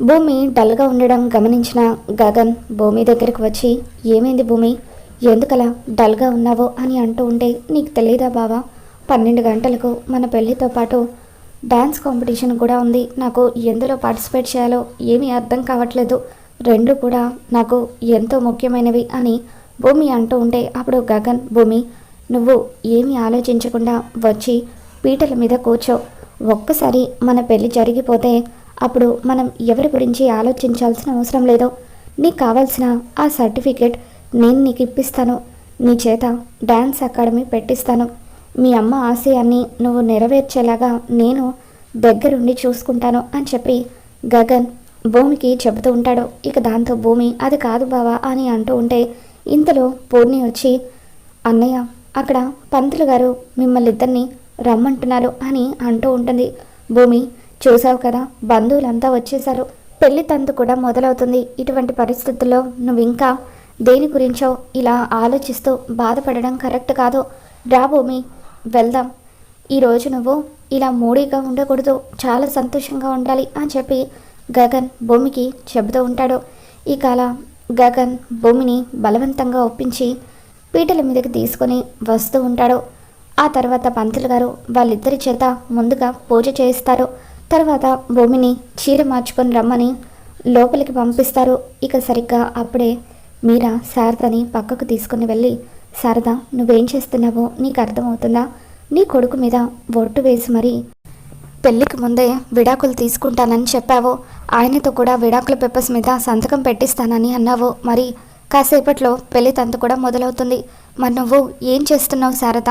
భూమి డల్గా ఉండడం గమనించిన గగన్ భూమి దగ్గరికి వచ్చి ఏమైంది భూమి? ఎందుకలా డల్గా ఉన్నావో అని అంటూ ఉంటే నీకు తెలియదా బావా? పన్నెండు గంటలకు మన పెళ్ళితో పాటు డ్యాన్స్ కాంపిటీషన్ కూడా ఉంది. నాకు ఎందులో పార్టిసిపేట్ చేయాలో ఏమీ అర్థం కావట్లేదు. రెండు కూడా నాకు ఎంతో ముఖ్యమైనవి అని భూమి అంటూ ఉంటే అప్పుడు గగన్ భూమి నువ్వు ఏమీ ఆలోచించకుండా వచ్చి పీటల మీద కూర్చో. ఒక్కసారి మన పెళ్ళి జరిగిపోతే అప్పుడు మనం ఎవరి గురించి ఆలోచించాల్సిన అవసరం లేదు నీకు కావాల్సిన ఆ సర్టిఫికేట్ నేను నీకు ఇప్పిస్తాను. నీ చేత డ్యాన్స్ అకాడమీ పెట్టిస్తాను. మీ అమ్మ ఆశయాన్ని నువ్వు నెరవేర్చేలాగా నేను దగ్గరుండి చూసుకుంటాను అని చెప్పి గగన్ భూమికి చెబుతూ ఉంటాడు. ఇక దాంతో భూమి అది కాదు బావా అని అంటూ ఉంటే ఇంతలో పూర్ణి వచ్చి అన్నయ్య అక్కడ పంతులు గారు మిమ్మల్ని ఇద్దరిని రమ్మంటున్నారు అని అంటూ ఉంటుంది. భూమి చూసావు కదా బంధువులంతా వచ్చేశారు. పెళ్ళి తంతు కూడా మొదలవుతుంది. ఇటువంటి పరిస్థితుల్లో నువ్వు ఇంకా దేని గురించో ఇలా ఆలోచిస్తూ బాధపడడం కరెక్ట్ కాదు. రా భూమి వెళ్దాం. ఈరోజు నువ్వు ఇలా మూడీగా ఉండకూడదు. చాలా సంతోషంగా ఉండాలి అని చెప్పి గగన్ భూమికి చెబుతూ ఉంటాడు. ఇక గగన్ భూమిని బలవంతంగా ఒప్పించి పీటల మీదకి తీసుకొని వస్తూ ఉంటాడు. ఆ తర్వాత పంతులు గారు వాళ్ళిద్దరి చేత ముందుగా పూజ చేయిస్తారు. తర్వాత భూమిని చీర మార్చుకొని రమ్మని లోపలికి పంపిస్తారు. ఇక సరిగ్గా అప్పుడే మీరా శారదని పక్కకు తీసుకుని వెళ్ళి శారద నువ్వేం చేస్తున్నావో నీకు అర్థమవుతుందా? నీ కొడుకు మీద ఒట్టు వేసి మరి పెళ్ళికి ముందే విడాకులు తీసుకుంటానని చెప్పావు. ఆయనతో కూడా విడాకుల పేపర్స్ మీద సంతకం పెట్టిస్తానని అన్నావు. మరి కాసేపట్లో పెళ్ళి తంతు కూడా మొదలవుతుంది. మరి నువ్వు ఏం చేస్తున్నావు శారద?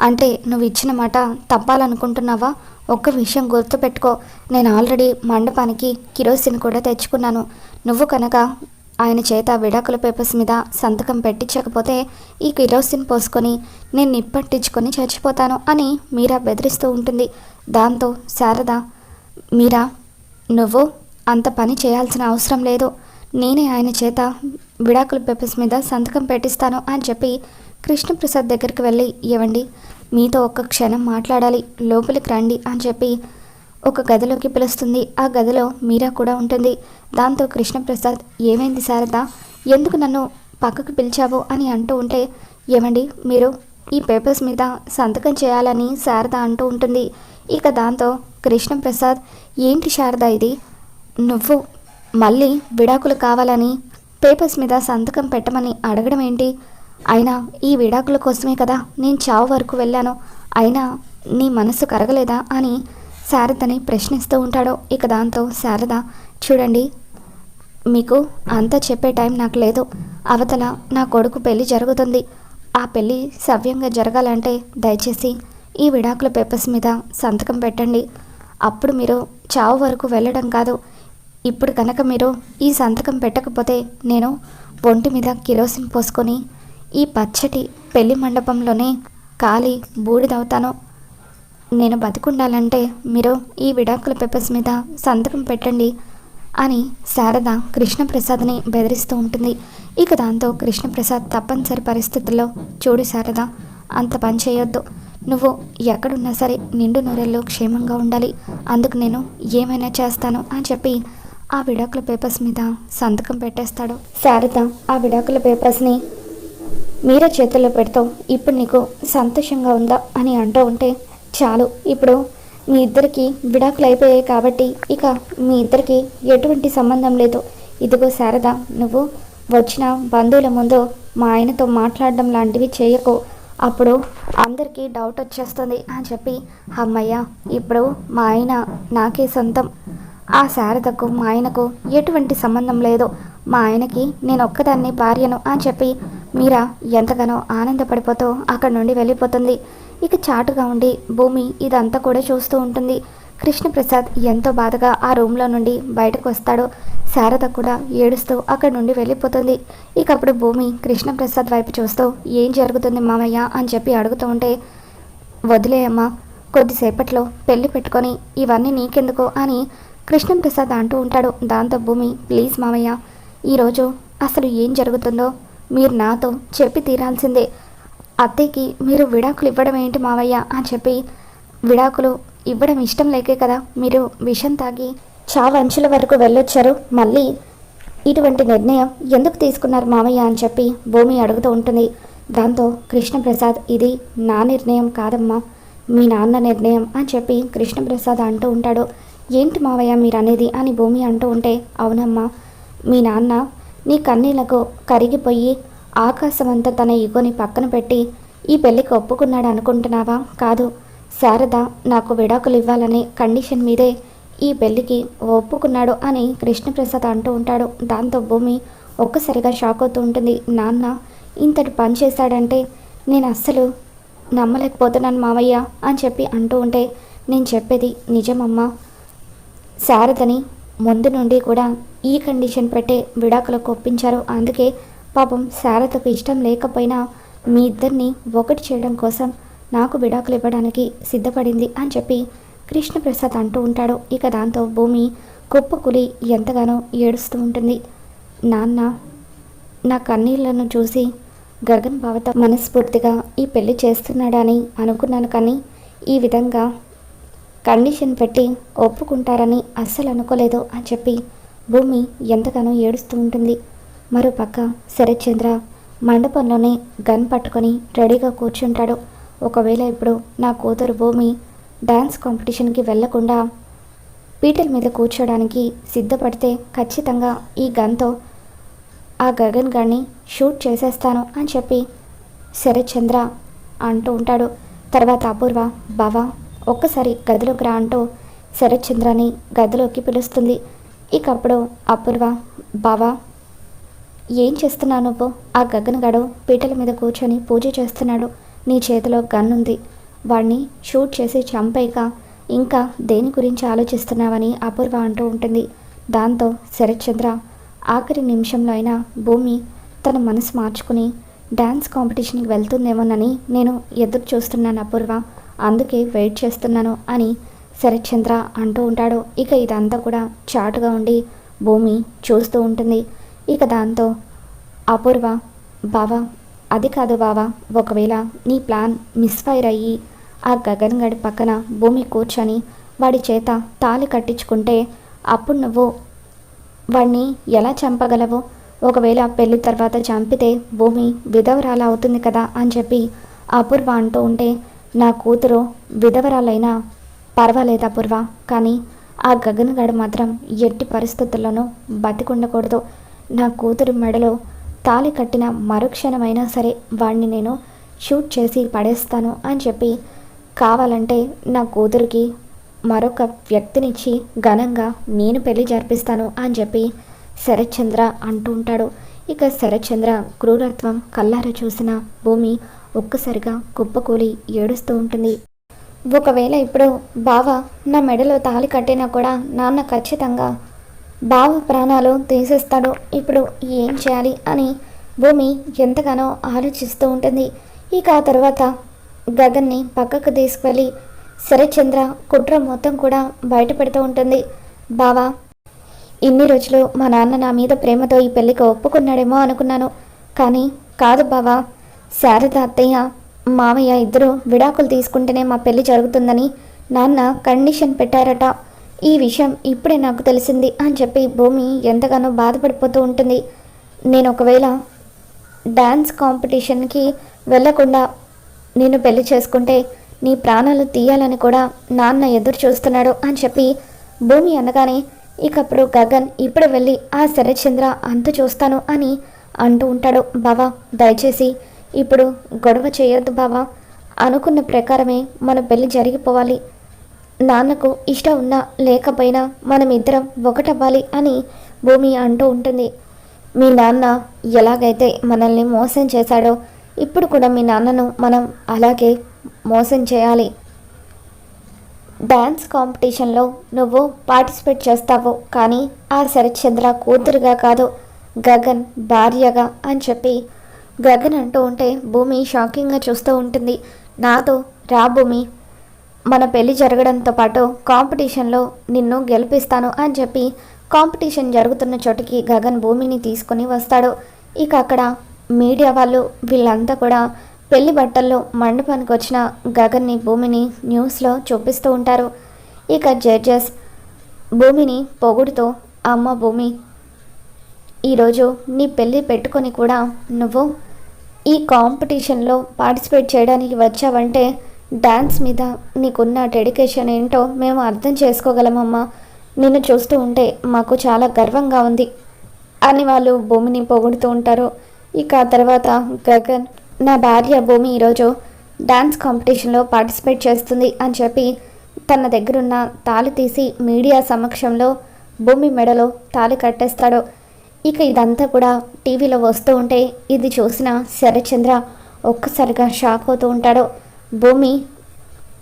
అంటే నువ్వు ఇచ్చిన మాట తప్పాలనుకుంటున్నావా? ఒక్క విషయం గుర్తుపెట్టుకో. నేను ఆల్రెడీ మండపానికి కిరోసిన్ కూడా తెచ్చుకున్నాను. నువ్వు కనుక ఆయన చేత విడాకుల పేపర్స్ మీద సంతకం పెట్టించకపోతే ఈ కిరోసిన్ పోసుకొని నేను నిప్పట్టించుకొని చచ్చిపోతాను అని మీరా బెదిరిస్తూ ఉంటుంది. దాంతో శారద మీరా నువ్వు అంత పని చేయాల్సిన అవసరం లేదు. నేనే ఆయన చేత విడాకుల పేపర్స్ మీద సంతకం పెట్టిస్తాను అని చెప్పి కృష్ణప్రసాద్ దగ్గరికి వెళ్ళి ఇవ్వండి మీతో ఒక్క క్షణం మాట్లాడాలి లోపలికి రండి అని చెప్పి ఒక గదిలోకి పిలుస్తుంది. ఆ గదిలో మీరా కూడా ఉంటుంది. దాంతో కృష్ణప్రసాద్ ఏమైంది శారద? ఎందుకు నన్ను పక్కకు పిలిచావు? అని అంటూ ఉంటే ఏమండి మీరు ఈ పేపర్స్ మీద సంతకం చేయాలని శారద అంటూ ఉంటుంది. ఇక దాంతో కృష్ణప్రసాద్ ఏంటి శారద ఇది? నువ్వు మళ్ళీ విడాకులు కావాలని పేపర్స్ మీద సంతకం పెట్టమని అడగడం ఏంటి అయినా ఈ విడాకుల కోసమే కదా నేను చావు వరకు వెళ్ళాను. అయినా నీ మనసు కరగలేదా అని శారదని ప్రశ్నిస్తూ ఉంటాడు. ఇక దాంతో శారద చూడండి మీకు అంతా చెప్పే టైం నాకు లేదు. అవతల నా కొడుకు పెళ్ళి జరుగుతుంది. ఆ పెళ్ళి సవ్యంగా జరగాలంటే దయచేసి ఈ విడాకుల పేపర్స్ మీద సంతకం పెట్టండి. అప్పుడు మీరు చావు వరకు వెళ్ళడం కాదు. ఇప్పుడు కనుక మీరు ఈ సంతకం పెట్టకపోతే నేను ఒంటి మీద కిరోసిన్ పోసుకొని ఈ పచ్చటి పెళ్ళి మండపంలోనే కాలి బూడిదవుతాను. నేను బతికుండాలంటే మీరు ఈ విడాకుల పేపర్స్ మీద సంతకం పెట్టండి అని శారద కృష్ణప్రసాద్ని బెదిరిస్తూ ఉంటుంది. ఇక దాంతో కృష్ణప్రసాద్ తప్పనిసరి పరిస్థితుల్లో చూడు శారద అంత పని చేయొద్దు. నువ్వు ఎక్కడున్నా సరే నిండు నూరెల్లో క్షేమంగా ఉండాలి. అందుకు నేను ఏమైనా చేస్తాను అని చెప్పి ఆ విడాకుల పేపర్స్ మీద సంతకం పెట్టేస్తాడు. శారద ఆ విడాకుల పేపర్స్ని మీరే చేతుల్లో పెడతావు ఇప్పుడు నీకు సంతోషంగా ఉందా అని అంటూ ఉంటే చాలు. ఇప్పుడు మీ ఇద్దరికి విడాకులు అయిపోయాయి కాబట్టి ఇక మీ ఇద్దరికి ఎటువంటి సంబంధం లేదు. ఇదిగో శారద నువ్వు వచ్చిన బంధువుల ముందు మా ఆయనతో మాట్లాడడం లాంటివి చేయకు. అప్పుడు అందరికీ డౌట్ వచ్చేస్తుంది అని చెప్పి అమ్మయ్య ఇప్పుడు మా ఆయన నాకే సొంతం. ఆ శారదకు మా ఆయనకు ఎటువంటి సంబంధం లేదు. మా ఆయనకి నేను ఒక్కదాన్ని భార్యను అని చెప్పి మీరా ఎంతగానో ఆనందపడిపోతూ అక్కడి నుండి వెళ్ళిపోతుంది. ఇక చాటుగా ఉండి భూమి ఇదంతా కూడా చూస్తూ ఉంటుంది. కృష్ణప్రసాద్ ఎంతో బాధగా ఆ రూమ్లో నుండి బయటకు వస్తాడు. శారద కూడా ఏడుస్తూ అక్కడి నుండి వెళ్ళిపోతుంది. ఇక అప్పుడు భూమి కృష్ణప్రసాద్ వైపు చూస్తూ ఏం జరుగుతుంది మామయ్య? అని చెప్పి అడుగుతూ ఉంటే వదిలేయమ్మా కొద్దిసేపట్లో పెళ్ళి పెట్టుకొని ఇవన్నీ నీకెందుకు? అని కృష్ణప్రసాద్ అంటూ ఉంటాడు. దాంతో భూమి ప్లీజ్ మామయ్య ఈరోజు అసలు ఏం జరుగుతుందో మీరు నాతో చెప్పి తీరాల్సిందే. అత్తయ్యకి మీరు విడాకులు ఇవ్వడం ఏంటి మావయ్య? అని చెప్పి విడాకులు ఇవ్వడం ఇష్టం లేకే కదా మీరు విషం తాగి చావంచుల వరకు వెళ్ళొచ్చారు. మళ్ళీ ఇటువంటి నిర్ణయం ఎందుకు తీసుకున్నారు మావయ్య? అని చెప్పి భూమి అడుగుతూ ఉంటుంది. దాంతో కృష్ణప్రసాద్ ఇది నా నిర్ణయం కాదమ్మా మీ నాన్న నిర్ణయం అని చెప్పి కృష్ణప్రసాద్ అంటూ ఉంటాడు. ఏంటి మావయ్య మీరు అనేది అని భూమి అంటూ ఉంటే అవునమ్మా మీ నాన్న నీ కన్నీలకు కరిగిపోయి ఆకాశమంతా తన ఈగోని పక్కన పెట్టి ఈ పెళ్ళికి ఒప్పుకున్నాడు అనుకుంటున్నావా? కాదు. శారద నాకు విడాకులు ఇవ్వాలనే కండిషన్ మీదే ఈ పెళ్ళికి ఒప్పుకున్నాడు అని కృష్ణప్రసాద్ అంటూ ఉంటాడు. దాంతో భూమి ఒక్కసారిగా షాక్ అవుతూ ఉంటుంది. నాన్న ఇంతటి పని చేశాడంటే నేను అస్సలు నమ్మలేకపోతున్నాను మావయ్య అని చెప్పి అంటూ ఉంటే నేను చెప్పేది నిజమమ్మా. శారదని ముందు నుండి కూడా ఈ కండిషన్ పెట్టే విడాకులకు ఒప్పించారు. అందుకే పాపం శారదకు ఇష్టం లేకపోయినా మీ ఇద్దరిని ఒకటి చేయడం కోసం నాకు విడాకులు ఇవ్వడానికి సిద్ధపడింది అని చెప్పి కృష్ణప్రసాద్ అంటూ ఉంటాడు. ఇక దాంతో భూమి కుప్పకులి ఎంతగానో ఏడుస్తూ ఉంటుంది. నాన్న నా కన్నీళ్ళను చూసి గగన్ భావత మనస్ఫూర్తిగా ఈ పెళ్ళి చేస్తున్నాడని అనుకున్నాను కానీ ఈ విధంగా కండిషన్ పెట్టి ఒప్పుకుంటారని అస్సలు అనుకోలేదు అని చెప్పి భూమి ఎంతగానో ఏడుస్తూ ఉంటుంది. మరోపక్క శరత్చంద్ర మండపంలోనే గన్ పట్టుకొని రెడీగా కూర్చుంటాడు. ఒకవేళ ఇప్పుడు నా కూతురు భూమి డ్యాన్స్ కాంపిటీషన్కి వెళ్ళకుండా పీటల మీద కూర్చోడానికి సిద్ధపడితే ఖచ్చితంగా ఈ గన్తో ఆ గగన్ గారిని షూట్ చేసేస్తాను అని చెప్పి శరత్చంద్ర అంటూ ఉంటాడు. తర్వాత అపూర్వ బావా ఒక్కసారి గదిలోకి రా అంటూ శరత్చంద్రని గదిలోకి పిలుస్తుంది. ఇక అప్పుడు అపూర్వ బావా ఏం చేస్తున్నావు నువ్వు? ఆ గగనగాడు పీటల మీద కూర్చొని పూజ చేస్తున్నాడు. నీ చేతిలో గన్ ఉంది వాడిని షూట్ చేసి చంపాక ఇంకా దేని గురించి ఆలోచిస్తున్నావని అపూర్వ అంటూ ఉంటుంది. దాంతో శరత్చంద్ర ఆఖరి నిమిషంలో అయినా భూమి తన మనసు మార్చుకుని డ్యాన్స్ కాంపిటీషన్కి వెళ్తుందేమోనని నేను ఎదురు చూస్తున్నాను అపూర్వ. అందుకే వెయిట్ చేస్తున్నాను అని శరత్చంద్ర అంటూ ఉంటాడు. ఇక ఇదంతా కూడా చాటుగా ఉండి భూమి చూస్తూ ఉంటుంది. ఇక దాంతో అపూర్వ బావా అది కాదు బావా ఒకవేళ నీ ప్లాన్ మిస్ఫైర్ అయ్యి ఆ గగన్ గడి పక్కన భూమి కూర్చొని వాడి చేత తాలి కట్టించుకుంటే అప్పుడు నువ్వు వాడిని ఎలా చంపగలవు? ఒకవేళ పెళ్ళి తర్వాత చంపితే భూమి విధవరాలు అవుతుంది కదా? అని చెప్పి అపూర్వ అంటూ ఉంటే నా కూతురు విధవరాలైనా పర్వాలేదు అపూర్వ. కానీ ఆ గగనగాడు మాత్రం ఎట్టి పరిస్థితుల్లోనూ బతికుండకూడదు. నా కూతురు మెడలో తాళి కట్టిన మరుక్షణమైనా సరే వాడిని నేను షూట్ చేసి పడేస్తాను అని చెప్పి కావాలంటే నా కూతురికి మరొక వ్యక్తినిచ్చి ఘనంగా నేను పెళ్ళి జరిపిస్తాను అని చెప్పి శరత్చంద్ర అంటూ ఉంటాడు. ఇక శరత్చంద్ర క్రూరత్వం కల్లార చూసిన భూమి ఒక్కసారిగా కుప్పకూలి ఏడుస్తూ ఉంటుంది. ఒకవేళ ఇప్పుడు బావ నా మెడలో తాళి కట్టినా కూడా నాన్న ఖచ్చితంగా బావ ప్రాణాలు తీసేస్తాడు. ఇప్పుడు ఏం చేయాలి అని భూమి ఎంతగానో ఆలోచిస్తూ ఉంటుంది. ఇక ఆ తర్వాత గగన్ని పక్కకు తీసుకువెళ్ళి శరత్చంద్ర కుట్ర మొత్తం కూడా బయటపెడుతూ ఉంటుంది. బావా ఇన్ని రోజులు మా నాన్న నా మీద ప్రేమతో ఈ పెళ్ళికి ఒప్పుకున్నాడేమో అనుకున్నాను. కానీ కాదు బావా శారద అత్తయ్య మామయ్య ఇద్దరు విడాకులు తీసుకుంటేనే మా పెళ్ళి జరుగుతుందని నాన్న కండిషన్ పెట్టారట. ఈ విషయం ఇప్పుడే నాకు తెలిసింది అని చెప్పి భూమి ఎంతగానో బాధపడిపోతూ ఉంటుంది. నేను ఒకవేళ డ్యాన్స్ కాంపిటీషన్కి వెళ్ళకుండా నేను పెళ్ళి చేసుకుంటే నీ ప్రాణాలు తీయాలని కూడా నాన్న ఎదురు చూస్తున్నాడు అని చెప్పి భూమి అనగానే ఇకప్పుడు గగన్ ఇప్పుడు వెళ్ళి ఆ శరత్చంద్ర అంత చూస్తాను అని అంటూ ఉంటాడు. బావా దయచేసి ఇప్పుడు గొడవ చేయొద్దు బావా. అనుకున్న ప్రకారమే మన పెళ్ళి జరిగిపోవాలి. నాన్నకు ఇష్టం ఉన్నా లేకపోయినా మనం ఇద్దరం ఒకటవ్వాలి అని భూమి అంటూ ఉంటుంది. మీ నాన్న ఎలాగైతే మనల్ని మోసం చేశాడో ఇప్పుడు కూడా మీ నాన్నను మనం అలాగే మోసం చేయాలి. డ్యాన్స్ కాంపిటీషన్లో నువ్వు పార్టిసిపేట్ చేస్తావు కానీ ఆ శరత్చంద్ర కూతురుగా కాదు గగన్ భార్యగా అని చెప్పి గగన్ అంటూ ఉంటే భూమి షాకింగ్గా చూస్తూ ఉంటుంది. నాతో రా భూమి. మన పెళ్ళి జరగడంతో పాటు కాంపిటీషన్లో నిన్ను గెలిపిస్తాను అని చెప్పి కాంపిటీషన్ జరుగుతున్న చోటికి గగన్ భూమిని తీసుకొని వస్తాడు. ఇక అక్కడ మీడియా వాళ్ళు వీళ్ళంతా కూడా పెళ్ళి బట్టల్లో మండపానికి వచ్చిన గగన్ని భూమిని న్యూస్లో చూపిస్తూ ఉంటారు. ఇక జడ్జెస్ భూమిని పొగుడుతో అమ్మ భూమి ఈరోజు నీ పెళ్ళి పెట్టుకొని కూడా నువ్వు ఈ కాంపిటీషన్లో పార్టిసిపేట్ చేయడానికి వచ్చావంటే డ్యాన్స్ మీద నీకున్న డెడికేషన్ ఏంటో మేము అర్థం చేసుకోగలమమ్మా. నిన్ను చూస్తూ ఉంటే మాకు చాలా గర్వంగా ఉంది. అని వాళ్ళు భూమిని పొగుడుతూ ఉంటారు. ఇక తర్వాత గగన్ నా భార్య భూమి ఈరోజు డ్యాన్స్ కాంపిటీషన్లో పార్టిసిపేట్ చేస్తుంది అని చెప్పి తన దగ్గరున్న తాళి తీసి మీడియా సమక్షంలో భూమి మెడలో తాళి కట్టేస్తాడు. ఇక ఇదంతా కూడా టీవీలో వస్తూ ఉంటే ఇది చూసిన శరచంద్ర ఒక్కసారిగా షాక్ అవుతూ ఉంటాడు. భూమి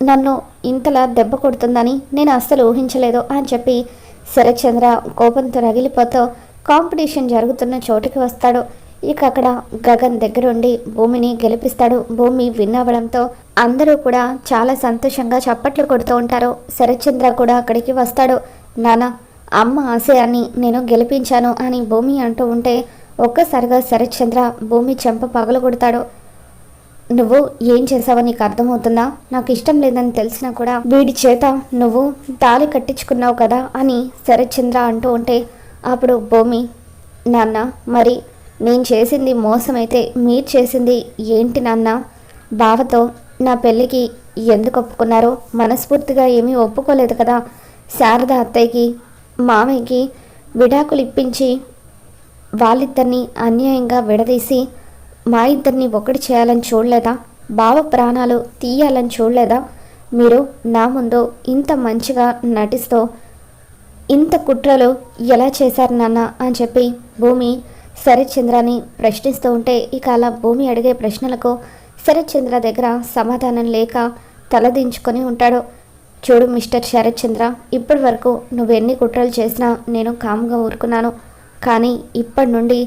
నన్ను ఇంతలా దెబ్బ కొడుతుందని నేను అస్సలు ఊహించలేదు అని చెప్పి శరచంద్ర కోపంతో రగిలిపోతూ కాంపిటీషన్ జరుగుతున్న చోటుకి వస్తాడు. ఇక అక్కడ గగన్ దగ్గరుండి భూమిని గెలిపిస్తాడు. భూమి విన్ అవ్వడంతో అందరూ కూడా చాలా సంతోషంగా చప్పట్లు కొడుతూ ఉంటారు. శరచంద్ర కూడా అక్కడికి వస్తాడు. నానా అమ్మ ఆశయాన్ని నేను గెలిపించాను అని భూమి అంటూ ఉంటే ఒక్కసారిగా శరత్చంద్ర భూమి చెంప పగలు కొడతాడు నువ్వు ఏం చేసావో నీకు అర్థమవుతుందా? నాకు ఇష్టం లేదని తెలిసినా కూడా వీడి చేత నువ్వు తాళి కట్టించుకున్నావు కదా అని శరత్చంద్ర అంటూ ఉంటే అప్పుడు భూమి నాన్న మరి నేను చేసింది మోసమైతే మీరు చేసింది ఏంటి నాన్న? బావతో నా పెళ్ళికి ఎందుకు ఒప్పుకున్నారో మనస్ఫూర్తిగా ఏమీ ఒప్పుకోలేదు కదా. శారద అత్తయ్యకి మామయ్యకి విడాకులు ఇప్పించి వాళ్ళిద్దరిని అన్యాయంగా విడదీసి మా ఇద్దరిని ఒకటి చేయాలని చూడలేదా? బావ ప్రాణాలు తీయాలని చూడలేదా? మీరు నా ముందు ఇంత మంచిగా నటిస్తూ ఇంత కుట్రలు ఎలా చేశారు నాన్న అని చెప్పి భూమి శరత్చంద్రని ప్రశ్నిస్తూ ఉంటే ఇక అలా భూమి అడిగే ప్రశ్నలకు శరత్చంద్ర దగ్గర సమాధానం లేక తలదించుకొని ఉంటాడు. చూడు మిస్టర్ శరత్చంద్ర ఇప్పటి వరకు నువ్వు ఎన్ని కుట్రలు చేసినా నేను కామ్గా ఊరుకున్నాను. కానీ ఇప్పటి నుండి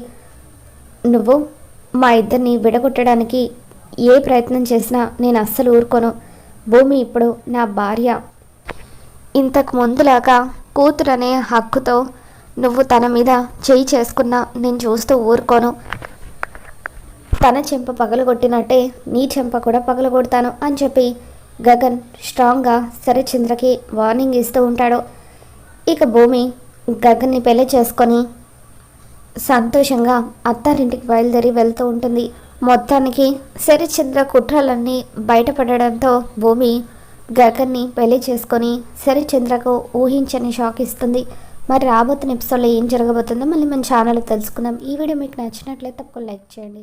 నువ్వు మా ఇద్దరిని విడగొట్టడానికి ఏ ప్రయత్నం చేసినా నేను అస్సలు ఊరుకోను. భూమి ఇప్పుడు నా భార్య. ఇంతకు ముందులాగా కూతురనే హక్కుతో నువ్వు తన మీద చేయి చేసుకున్నా నేను చూస్తూ ఊరుకోను. తన చెంప పగలగొట్టినట్టే నీ చెంప కూడా పగలగొడతాను అని చెప్పి గగన్ స్ట్రాంగ్గా సరిచంద్రకి వార్నింగ్ ఇస్తూ ఉంటాడు. ఇక భూమి గగన్ని పెళ్ళి చేసుకొని సంతోషంగా అత్తారింటికి బయలుదేరి వెళ్తూ ఉంటుంది. మొత్తానికి శరిచంద్ర కుట్రలన్నీ బయటపడడంతో భూమి గగన్ని పెళ్ళి చేసుకొని శరిచంద్రకు ఊహించని షాక్ ఇస్తుంది. మరి రాబోతున్న ఎపిసోడ్లో ఏం జరగబోతుందో మళ్ళీ మన ఛానల్లో తెలుసుకుందాం. ఈ వీడియో మీకు నచ్చినట్లయితే తప్పకుండా లైక్ చేయండి.